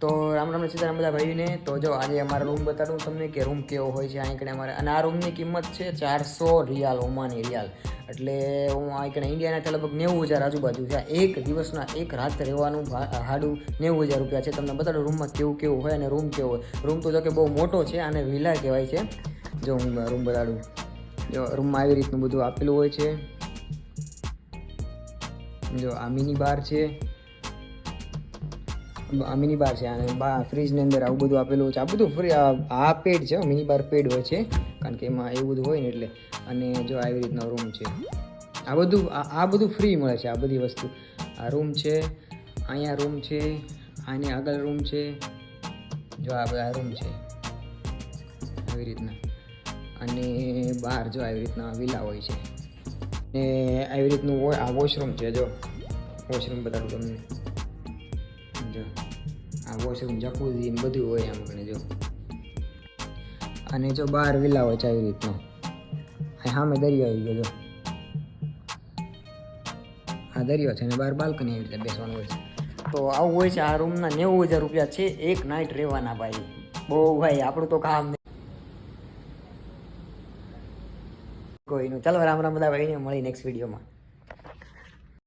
તો રામ રામ સીતારામ બધા ભાઈને તો જો આજે અમારા રૂમ બતાડું તમને કે રૂમ કેવો હોય છે. અહીં અમારે અને આ રૂમની કિંમત છે ચારસો રિયાલ, ઓમાની રિયાલ. એટલે હું અહીં કણે ઇન્ડિયાના લગભગ નેવું હજાર આજુબાજુ છે. એક દિવસના એક રાત રહેવાનું ભાડું નેવું હજાર રૂપિયા છે. તમને બતાડો રૂમમાં કેવું કેવું હોય અને રૂમ કેવો હોય. રૂમ તો જો કે બહુ મોટો છે અને વિલા કહેવાય છે. જો હું રૂમ બતાડું. જો રૂમમાં આવી રીતનું બધું આપેલું હોય છે. જો આ મિની બાર છે. આ મિની બાર છે, અને બા ફ્રીજની અંદર આવું બધું આપેલું છે. આ બધું ફ્રી આ પેડ છે મિની બાર પેડ હોય છે, કારણ કે એમાં એવું બધું હોય ને એટલે. અને જો આવી રીતનો રૂમ છે. આ બધું આ બધું ફ્રી મળે છે, આ બધી વસ્તુ. આ રૂમ છે, અહીંયા રૂમ છે, આની આગળ રૂમ છે. જો આ બધા રૂમ છે. આવી રીતના. અને બહાર જો આવી રીતના વિલા હોય છે. ને આવી રીતનું આ વોશરૂમ છે, જો. વોશરૂમ બતાડું તમને. જો. આ વોશરૂમ જકુઝી ને બધું હોય આમ કરીને જો. અને જો બહાર વિલા હોય છે આવી રીતનો સામે દરિયો આવી ગયો, જો. આ દરિયો છે અને બહાર બાલ્કની એવી રીતે બેસવાનું હોય છે. તો આવું હોય છે, આ રૂમના નેવું હજાર રૂપિયા છે, એક નાઇટ રહેવાના ભાઈ. બહુ ભાઈ, આપણું તો કામ. કોઈનું. ચાલો રામ રામ બધા ભાઈને મળી નેક્સ્ટ વિડીયોમાં